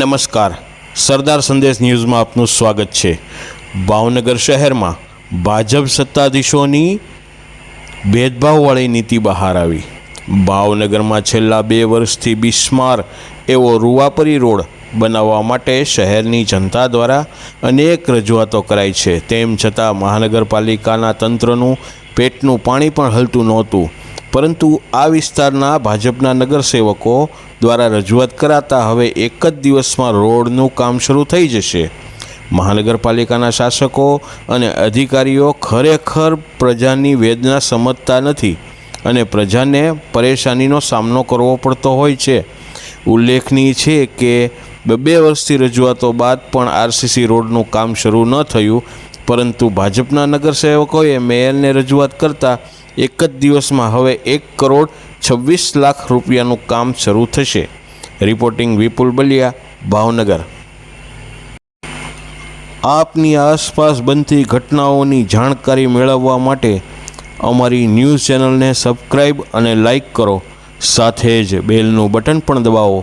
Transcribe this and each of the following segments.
નમસ્કાર. સરદાર સંદેશ ન્યૂઝમાં આપનું સ્વાગત છે. ભાવનગર શહેરમાં ભાજપ સત્તાધીશોની ભેદભાવવાળી નીતિ બહાર આવી. ભાવનગરમાં છેલ્લા બે વર્ષથી બિસ્માર એવો રૂવાપરી રોડ બનાવવા માટે શહેરની જનતા દ્વારા અનેક રજૂઆતો કરાઈ છે. તેમ છતાં મહાનગરપાલિકાના તંત્રનું પેટનું પાણી પણ હલતું નહોતું. પરંતુ આ વિસ્તારના ભાજપના નગરસેવકો દ્વારા રજૂઆત કરાતા હવે એક જ દિવસમાં રોડનું કામ શરૂ થઈ જશે. મહાનગરપાલિકાના શાસકો અને અધિકારીઓ ખરેખર પ્રજાની વેદના સમજતા નથી અને પ્રજાને પરેશાનીનો સામનો કરવો પડતો હોય છે. ઉલ્લેખનીય છે કે બે વર્ષથી રજૂઆતો બાદ પણ આરસીસી રોડનું કામ શરૂ ન થયું પરંતુ ભાજપના નગરસેવકોએ મેયરને રજૂઆત કરતા એક જ દિવસમાં હવે એક કરોડ છવ્વીસ લાખ રૂપિયાનું કામ શરૂ થશે. રિપોર્ટિંગ વિપુલ બલિયા, ભાવનગર. આપની આસપાસ બનતી ઘટનાઓની જાણકારી મેળવવા માટે અમારી ન્યૂઝ ચેનલને સબસ્ક્રાઈબ અને લાઈક કરો. સાથે જ બેલનું બટન પણ દબાવો,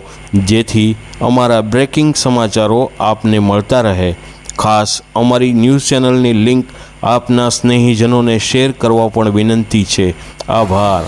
જેથી અમારા બ્રેકિંગ સમાચારો આપને મળતા રહે. ખાસ અમારી ન્યૂઝ ચેનલની લિંક આપના સ્નેહીજનોને શેર કરવા પણ વિનંતી છે. આભાર.